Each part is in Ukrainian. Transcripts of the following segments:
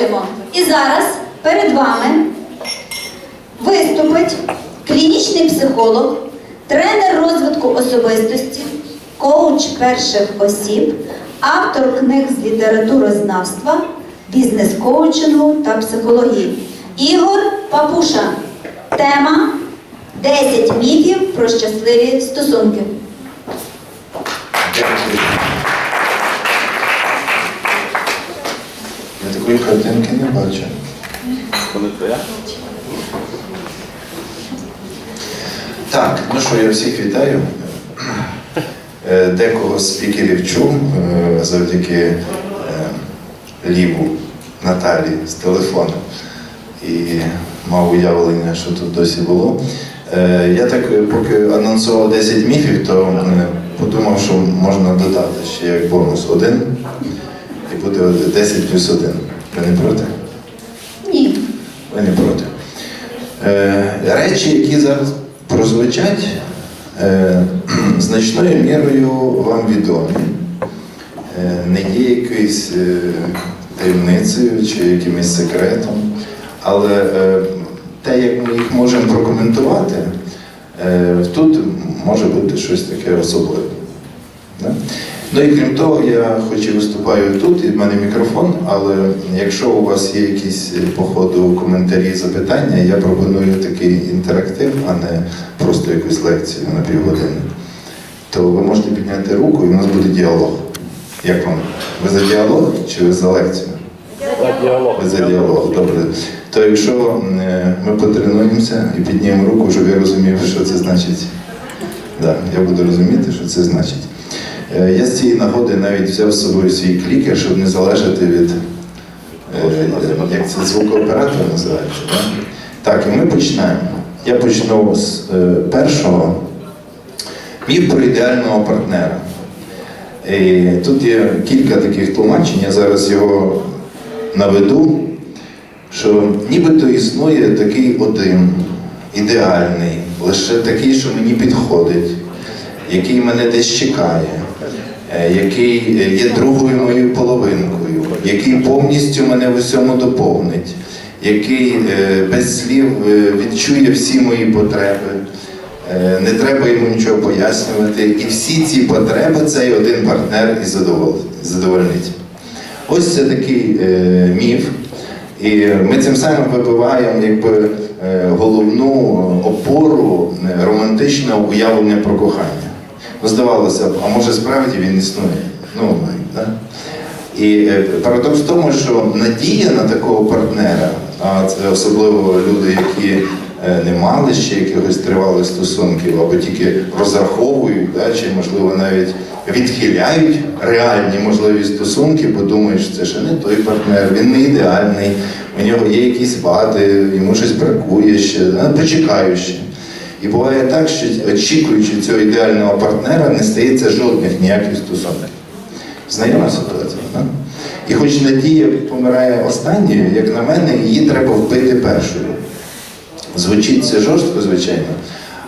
Продовжуємо. І зараз перед вами виступить клінічний психолог, тренер розвитку особистості, коуч перших осіб, автор книг з літературознавства, бізнес-коучингу та психології. Ігор Папуша. Тема 10 міфів про щасливі стосунки. Дякую. Я такої картинки не бачу. Так, ну що, я всіх вітаю. Е, Декого з спікерів чув е, завдяки е, ліву Наталі з телефону. І мав уявлення, що тут досі було. Я так, поки анонсував 10 міфів, то подумав, що можна додати ще як бонус один. І буде 10 плюс 1. Ви не проти? Ні. Ви не проти. Е, речі, які зараз прозвучать, е, значною мірою вам відомі. Е, не є якоюсь е, таємницею чи якимось секретом. Але е, те, як ми їх можемо прокоментувати, е, тут може бути щось таке особливе. Да? Ну і крім того, я хоч і виступаю тут, і в мене мікрофон, але якщо у вас є якісь е, по ходу коментарі, запитання, я пропоную такий інтерактив, а не просто якусь лекцію на півгодини. То ви можете підняти руку і в нас буде діалог. Як вам? Ви за діалог чи ви за лекцію? Діалог. Ви за діалог, добре. То якщо е, ми потренуємося і піднімемо руку, щоб я розумів, що це значить. Да, я буду розуміти, що це значить. Е, Я з цієї нагоди навіть взяв з собою свій клікер, щоб не залежати від е, як це звукооператор називається. Да? Так, і ми починаємо. Я почну з е, першого міф про ідеального партнера. І тут є кілька таких тлумачень, я зараз його наведу, що нібито існує такий один, ідеальний, лише такий, що мені підходить, який мене десь чекає, е, який є другою моєю половинкою, який повністю мене в усьому доповнить, який е, без слів е, відчує всі мої потреби. Е, Не треба йому нічого пояснювати. І всі ці потреби цей один партнер і задовольнить. Ось це такий е, міф. І ми цим самим вибиваємо якби, е, головну опору е, романтичного уявлення про кохання. Ну, здавалося б, а може справді він існує? Ну, да? І е, парадокс в тому, що надія на такого партнера, а це особливо люди, які е, не мали ще якихось тривалих стосунків, або тільки розраховують, да, чи можливо навіть відхиляють реальні можливі стосунки, бо думають, що це ще не той партнер, він не ідеальний, у нього є якісь вади, йому щось бракує ще, да, почекаю ще. І буває так, що очікуючи цього ідеального партнера, не стається жодних ніяких стосунків. Знайома ситуація, так? І хоч Надія помирає останньою, як на мене, її треба вбити першою. Звучить це жорстко, звичайно.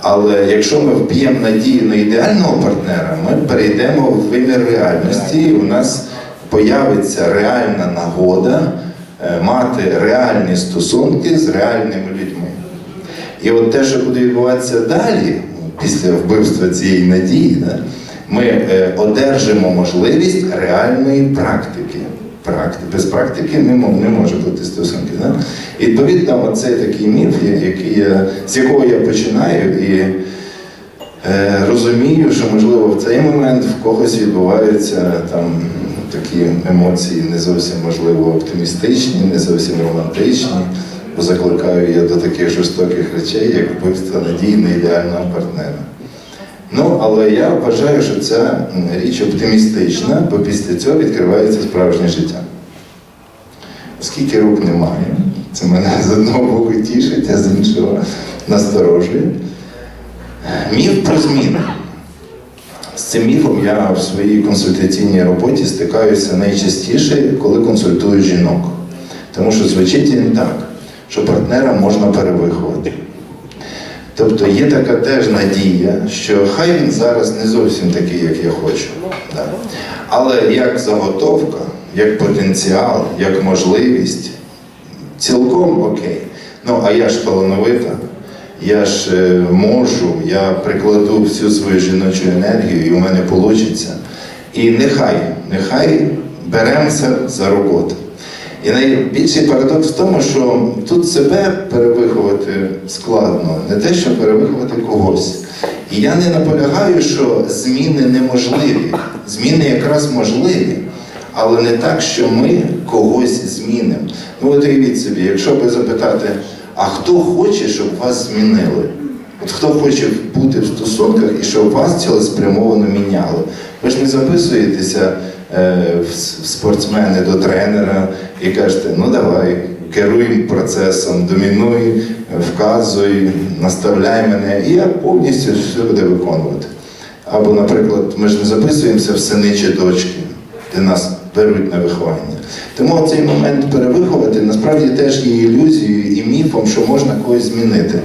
Але якщо ми вб'ємо надію на ідеального партнера, ми перейдемо в вимір реальності, і у нас появиться реальна нагода е, мати реальні стосунки з реальними людьми. І от те, що буде відбуватися далі, після вбивства цієї надії, да, ми е, одержимо можливість реальної практики. Практи- Без практики не, мо- не може бути стосунки. Да? І відповідно, оцей такий міф, який я, з якого я починаю, і е, розумію, що можливо в цей момент в когось відбуваються там такі емоції не зовсім можливо оптимістичні, не зовсім романтичні. Бо закликаю я до таких жорстоких речей, як вбивство надії на ідеального партнера. Ну, але я вважаю, що ця річ оптимістична, бо після цього відкривається справжнє життя. Оскільки рук немає, це мене з одного боку тішить, а з іншого насторожує. Міф про зміни. З цим міфом я в своїй консультаційній роботі стикаюся найчастіше, коли консультую жінок. Тому що звучить він так, що партнера можна перевиховати. Тобто є така теж надія, що хай він зараз не зовсім такий, як я хочу. Да. Але як заготовка, як потенціал, як можливість, Цілком окей. Ну, а я ж талановита, я ж е, можу, я прикладу всю свою жіночу енергію, і у мене вийде. І нехай, нехай беремося за роботу. І найбільший парадокс в тому, що тут себе перевиховати складно, не те, що перевиховати когось. І я не наполягаю, що зміни неможливі. Зміни якраз можливі, але не так, що ми когось змінимо. Ну от уявіть собі, якщо би запитати, а хто хоче, щоб вас змінили? От хто хоче бути в стосунках і щоб вас цілеспрямовано міняли? Ви ж не записуєтеся спортсмени до тренера і кажете, ну давай, керуй процесом, домінуй, вказуй, наставляй мене, і я повністю все буде виконувати. Або, наприклад, ми ж не записуємося в сини чи дочки, де нас беруть на виховання. Тому цей момент перевиховати насправді теж є ілюзією і міфом, що можна когось змінити.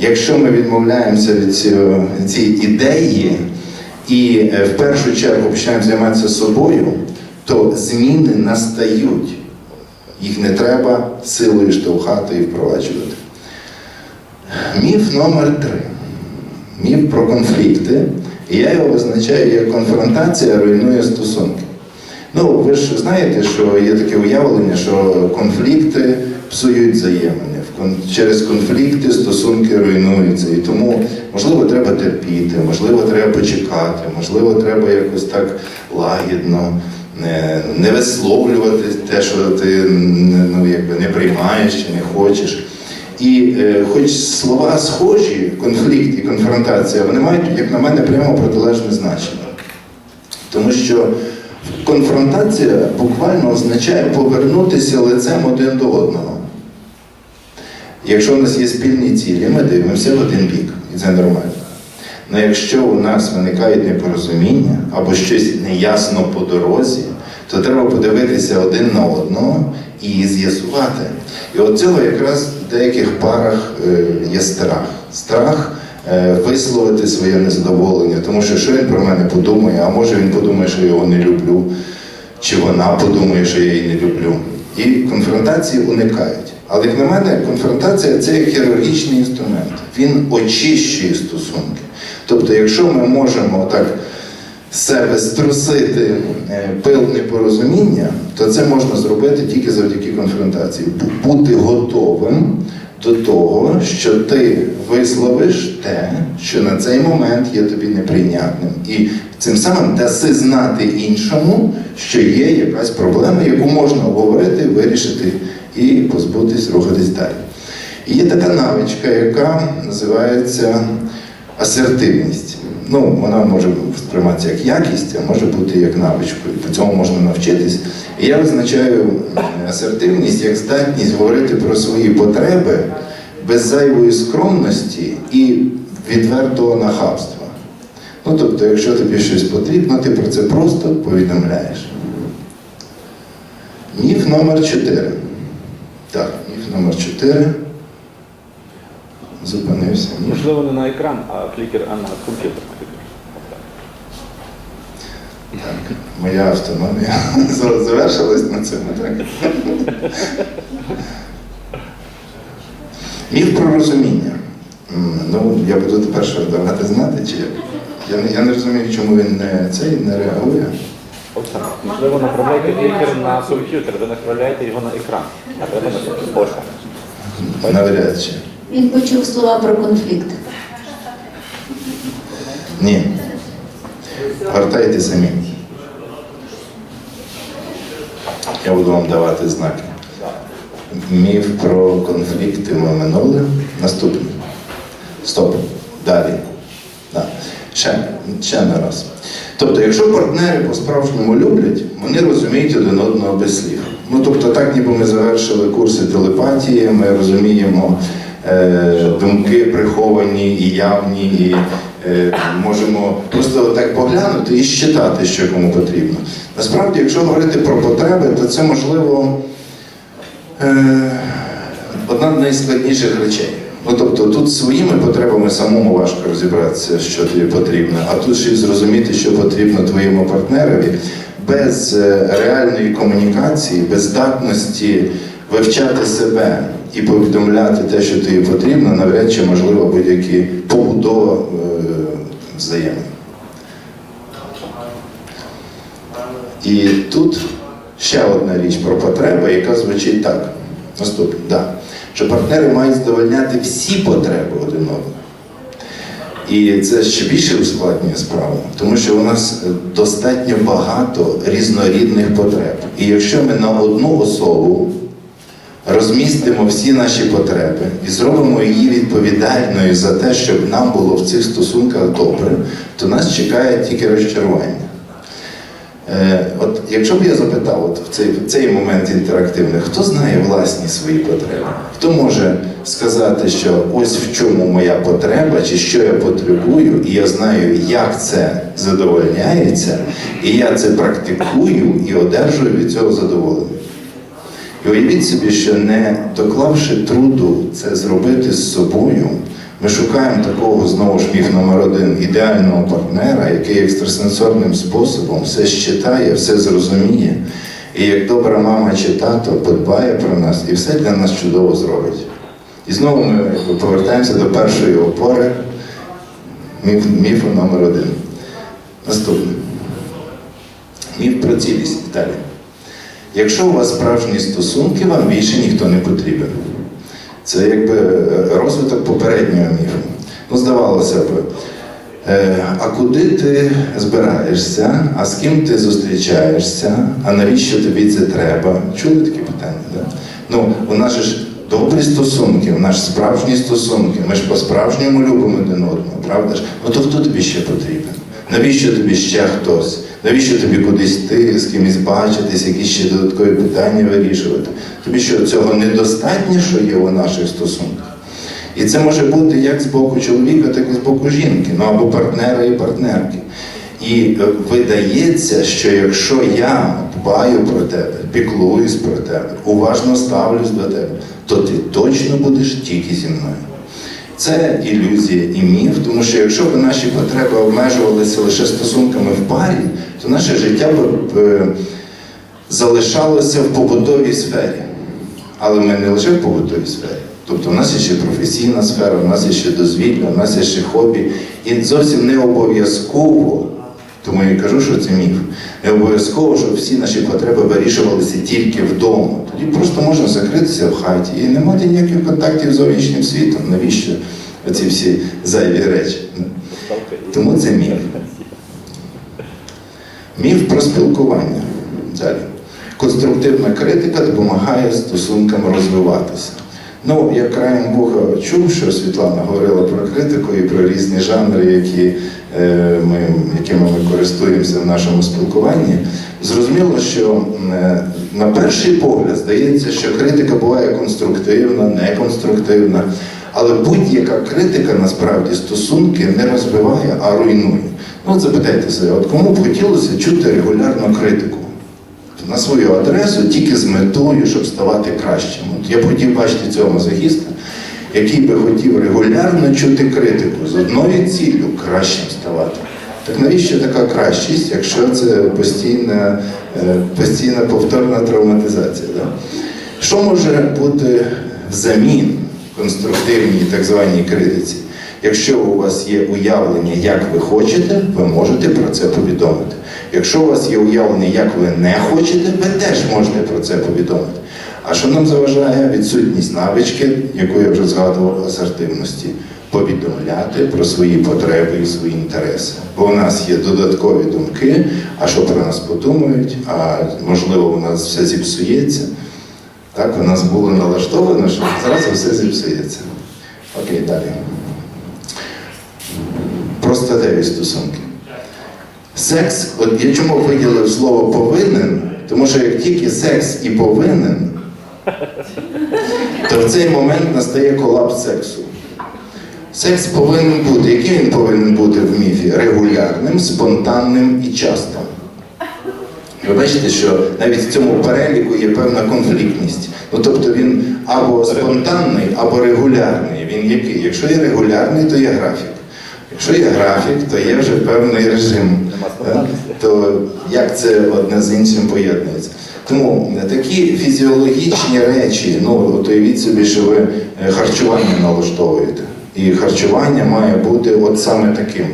Якщо ми відмовляємося від цієї ідеї і е, в першу чергу починаємо займатися собою, то зміни настають. Їх не треба силою штовхати і впроваджувати. Міф номер три. Міф про конфлікти. Я його визначаю як конфронтація руйнує стосунки. Ну, ви ж знаєте, що є таке уявлення, що конфлікти псують взаємини. Через конфлікти стосунки руйнуються. І тому, можливо, треба терпіти, можливо, треба почекати, можливо, треба якось так лагідно не, не висловлювати те, що ти ну, якби не приймаєш чи не хочеш. І е, хоч слова схожі, конфлікт і конфронтація, вони мають, як на мене, прямо протилежне значення. Тому що конфронтація буквально означає повернутися лицем один до одного. Якщо у нас є спільні цілі, ми дивимося в один бік, і це нормально. Але якщо у нас виникають непорозуміння або щось неясно по дорозі, то треба подивитися один на одного і з'ясувати. І от цього якраз в деяких парах е, є страх. Страх е, висловити своє незадоволення, тому що що він про мене подумає, а може він подумає, що я його не люблю, чи вона подумає, що я її не люблю. І конфронтації уникають. Але як на мене, конфронтація це як хірургічний інструмент. Він очищує стосунки. Тобто, якщо ми можемо так себе струсити е, пил непорозуміння, то це можна зробити тільки завдяки конфронтації. Бути готовим до того, що ти висловиш те, що на цей момент є тобі неприйнятним. І цим самим даси знати іншому, що є якась проблема, яку можна обговорити, вирішити і позбутись, рухатись далі. І є така навичка, яка називається асертивність. Ну, вона може сприйматися як якість, а може бути як навичкою. По цьому можна навчитись. І я визначаю асертивність як здатність говорити про свої потреби без зайвої скромності і відвертого нахабства. Ну, тобто, якщо тобі щось потрібно, ти про це просто повідомляєш. Міф номер 4. Так, міф номер 4. Зупинився. Міф. Можливо, не на екран, а клікер, а на комп'ютер. Так, моя автономія за- завершилась на цьому, так? Міф про розуміння. Ну, я буду тепер що давати знати, чи я не, я не розумію, чому він не цей не реагує. Ось так. Можливо, направляйте клікер на комп'ютер, ви направляєте його на екран. А треба на комп'ютер. Навряд чи. Він почув слова про конфлікт. Ні. Гортайте самі. Я буду вам давати знаки. Міф про конфлікти ми минули. Наступний. Стоп. Далі. Да. Ще, ще не раз. Тобто, якщо партнери по-справжньому люблять, вони розуміють один одного без слів. Ну тобто, так ніби ми завершили курси телепатії, ми розуміємо е, думки приховані і явні, і е, можемо просто так поглянути і щитати, що кому потрібно. Насправді, якщо говорити про потреби, то це можливо е, одна з найскладніших речей. Ну тобто тут своїми потребами самому важко розібратися, що тобі потрібно, а тут ще й зрозуміти, що потрібно твоєму партнерові без е, реальної комунікації, без здатності вивчати себе і повідомляти те, що тобі потрібно, навряд чи можливо будь-які побудова е, взаємин. І тут ще одна річ про потреби, яка звучить так. Наступне, да. Що партнери мають задовольняти всі потреби один одного. І це ще більше ускладнює справу, тому що у нас е, достатньо багато різнорідних потреб. І якщо ми на одну особу розмістимо всі наші потреби і зробимо її відповідальною за те, щоб нам було в цих стосунках добре, то нас чекає тільки розчарування. Е, от якщо б я запитав от в цей, цей момент інтерактивний, хто знає власні свої потреби? Хто може сказати, що ось в чому моя потреба, чи що я потребую, і я знаю, як це задовольняється, і я це практикую і одержую від цього задоволення. І уявіть собі, що не доклавши труду це зробити з собою, ми шукаємо такого знову ж міф номер один ідеального партнера, який екстрасенсорним способом все щитає, все зрозуміє, і як добра мама чи тато подбає про нас і все для нас чудово зробить. І знову ми повертаємося до першої опори міф, міфу номер один. Наступне. Міф про цілість далі. Якщо у вас справжні стосунки, вам більше ніхто не потрібен. Це якби е, розвиток попереднього міфу. Ну, здавалося б, е, а куди ти збираєшся, а з ким ти зустрічаєшся, а навіщо тобі це треба? Чули такі питання? Да? Ну, у нас ж добрі стосунки, у нас ж справжні стосунки, ми ж по-справжньому любимо один одного, правда ж? Ну то хто тобі ще потрібен? Навіщо тобі ще хтось? Навіщо тобі кудись йти, з кимось бачитись, якісь ще додаткові питання вирішувати? Тобі що цього недостатньо, що є у наших стосунках? І це може бути як з боку чоловіка, так і з боку жінки, ну або партнера і партнерки. І е, видається, що якщо я дбаю про тебе, піклуюсь про тебе, уважно ставлюсь до тебе, то ти точно будеш тільки зі мною. Це ілюзія і міф, тому що якщо б наші потреби обмежувалися лише стосунками в парі, то наше життя б е, залишалося в побутовій сфері. Але ми не лише в побутовій сфері. Тобто у нас є ще професійна сфера, у нас є ще дозвілля, у нас є ще хобі. І зовсім не обов'язково, тому я кажу, що це міф. Не обов'язково, щоб всі наші потреби вирішувалися тільки вдома. Тоді просто можна закритися в хаті і не мати ніяких контактів з зовнішнім світом. Навіщо оці всі зайві речі? Тому це міф. Міф про спілкування. Далі. Конструктивна критика допомагає стосункам розвиватися. Ну, я краєм вуха чув, що Світлана говорила про критику і про різні жанри, які, е, ми, якими ми користуємося в нашому спілкуванні. Зрозуміло, що е, на перший погляд здається, що критика буває конструктивна, неконструктивна, але будь-яка критика насправді стосунки не розвиває, а руйнує. Ну, от запитайте себе, от кому б хотілося чути регулярну критику? На свою адресу тільки з метою, щоб ставати кращим. От я б хотів бачити цього мазохіста, який би хотів регулярно чути критику з одною ціллю кращим ставати. Так навіщо така кращість, якщо це постійна, е, постійна повторна травматизація? Да? Що може бути взамін конструктивній так званій критиці? Якщо у вас є уявлення, як ви хочете, ви можете про це повідомити. Якщо у вас є уявлення, як ви не хочете, ви теж можете про це повідомити. А що нам заважає відсутність навички, яку я вже згадував, асертивності, повідомляти про свої потреби і свої інтереси. Бо у нас є додаткові думки, а що про нас подумають, а можливо, у нас все зіпсується. Так, у нас було налаштовано, що зразу все зіпсується. Окей, далі. Про статеві стосунки. Секс, от я чому виділив слово повинен, тому що як тільки секс і повинен, то в цей момент настає колапс сексу. Секс повинен бути. Яким він повинен бути в міфі? Регулярним, спонтанним і частим. Ви бачите, що навіть в цьому переліку є певна конфліктність. Ну тобто він або спонтанний, або регулярний. Він який? Якщо є регулярний, то є графік. Якщо є графік, то є вже певний режим. Е. То як це одне з іншим поєднується? Тому такі фізіологічні речі, ну от уявіть собі, що ви е, харчування налаштовуєте. І харчування має бути от саме таким.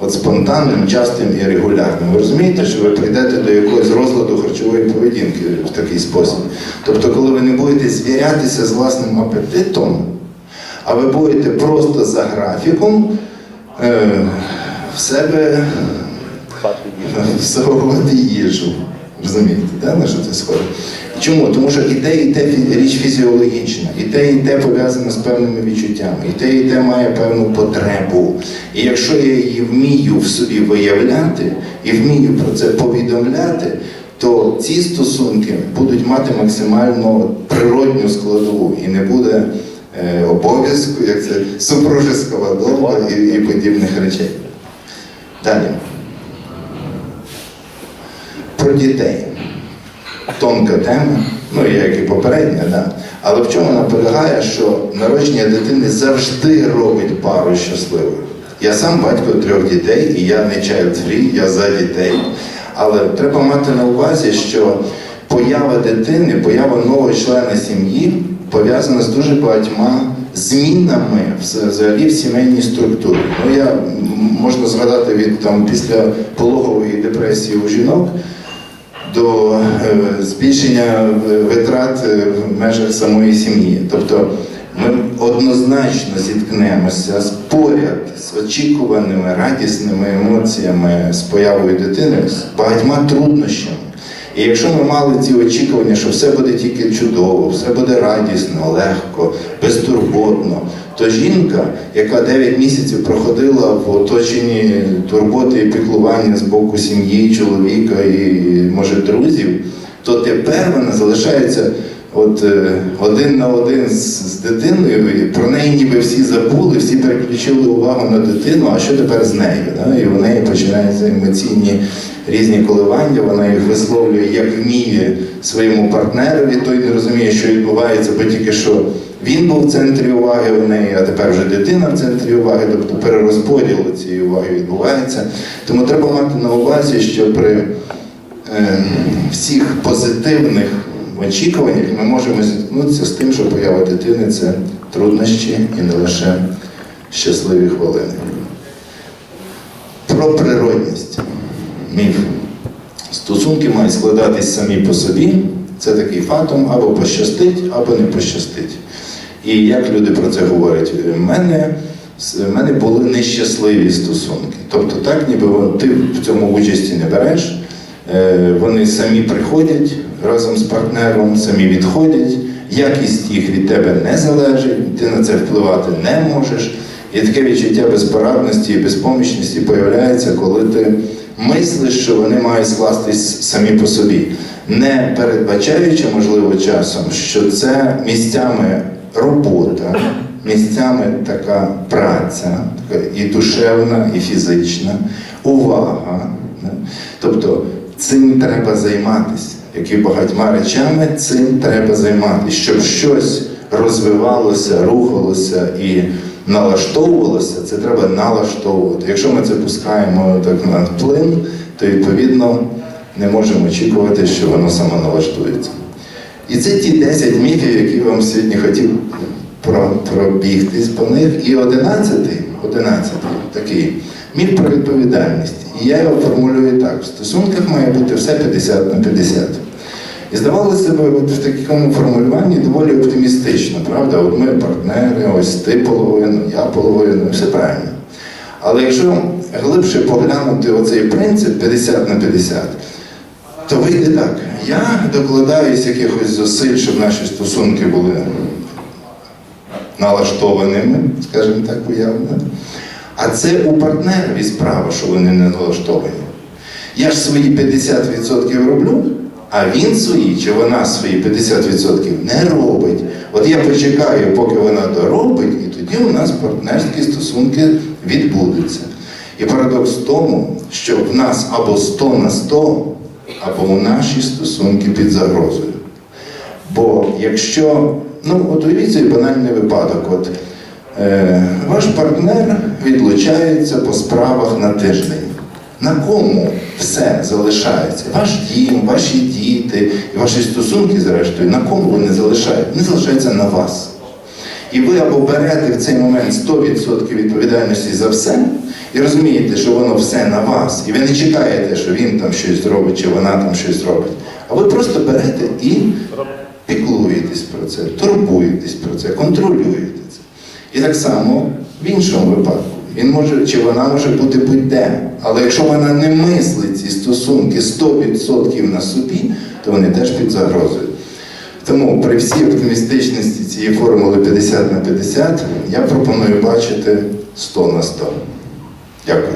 От спонтанним, частим і регулярним. Ви розумієте, що ви прийдете до якогось розладу харчової поведінки в такий спосіб. Тобто, коли ви не будете звірятися з власним апетитом, а ви будете просто за графіком е, в себе Спати їжу. їжу. Розумієте, да, на що це схоже? Чому? Тому що і те, і те річ фізіологічна, і те, і те пов'язане з певними відчуттями, і те, і те має певну потребу. І якщо я її вмію в собі виявляти і вмію про це повідомляти, то ці стосунки будуть мати максимально природню складову і не буде е, обов'язку, як це супружеского долга і, і подібних речей. Далі. Про дітей. Тонка тема, ну як і попередня, да. але в чому вона полягає, що народження дитини завжди робить пару щасливою. Я сам батько трьох дітей, і я не child free, я за дітей. Але треба мати на увазі, що поява дитини, поява нового члена сім'ї пов'язана з дуже багатьма змінами взагалі в сімейній структурі. Ну я можна згадати від там після пологової депресії у жінок до е, збільшення е, витрат е, в межах самої сім'ї. Тобто ми однозначно зіткнемося з поряд з очікуваними радісними емоціями з появою дитини, з багатьма труднощами. І якщо ми мали ці очікування, що все буде тільки чудово, все буде радісно, легко, безтурботно, то жінка, яка 9 місяців проходила в оточенні турботи і піклування з боку сім'ї, чоловіка і, може, друзів, то тепер вона залишається от, е, один на один з, з дитиною, і про неї ніби всі забули, всі переключили увагу на дитину, а що тепер з нею? Да? І у неї починаються емоційні різні коливання, вона їх висловлює як вміє своєму партнерові, той не розуміє, що відбувається, бо тільки що він був в центрі уваги у неї, а тепер вже дитина в центрі уваги, тобто перерозподіл цієї уваги відбувається. Тому треба мати на увазі, що при е, всіх позитивних очікуваннях ми можемо зіткнутися з тим, що поява дитини це труднощі і не лише щасливі хвилини. Про природність. Міф. Стосунки мають складатись самі по собі. Це такий фатум, або пощастить, або не пощастить. І як люди про це говорять, в мене, в мене були нещасливі стосунки. Тобто, так, ніби ти в цьому участі не береш, е, вони самі приходять разом з партнером, самі відходять, якість їх від тебе не залежить, ти на це впливати не можеш. І таке відчуття безпорадності і безпомічності появляється, коли ти мислиш, що вони мають скластись самі по собі, не передбачаючи, можливо, часом, що це місцями робота, місцями така праця, така і душевна, і фізична, увага. Тобто цим треба займатися. Як і багатьма речами, цим треба займатися, щоб щось розвивалося, рухалося і налаштовувалося, це треба налаштовувати. Якщо ми це пускаємо так на плин, то відповідно не можемо очікувати, що воно само налаштується. І це ті 10 міфів, які вам сьогодні хотів пробігтись по них. І 11, 11 такий міф про відповідальність. І я його формулюю так: в стосунках має бути все 50 на 50. І здавалося б, от в такому формулюванні доволі оптимістично, правда? От ми партнери, ось ти половину, я половину, все правильно. Але якщо глибше поглянути оцей принцип 50 на 50, то вийде так. Я докладаюсь якихось зусиль, щоб наші стосунки були налаштованими, скажімо так, уявно. А це у партнерові справа, що вони не налаштовані. Я ж свої 50% роблю, а він свої чи вона свої 50% не робить. От я почекаю, поки вона доробить, і тоді у нас партнерські стосунки відбудуться. І парадокс в тому, що в нас або 100 на 100, або у наші стосунки під загрозою. Бо якщо, ну от уявіть цей банальний випадок, от е, ваш партнер відлучається по справах на тиждень. На кому все залишається? Ваш дім, ваші діти ваші стосунки, зрештою, на кому вони залишають? Вони залишаються на вас. І ви або берете в цей момент 100% відповідальності за все, і розумієте, що воно все на вас, і ви не чекаєте, що він там щось зробить, чи вона там щось зробить. А ви просто берете і піклуєтесь про це, турбуєтесь про це, контролюєте це. І так само в іншому випадку. Він може чи вона може бути будь-де. Але якщо вона не мислить ці стосунки 100% на собі, то вони теж під загрозою. Тому при всій оптимістичності цієї формули 50 на 50 я пропоную бачити 100 на 100. Дякую.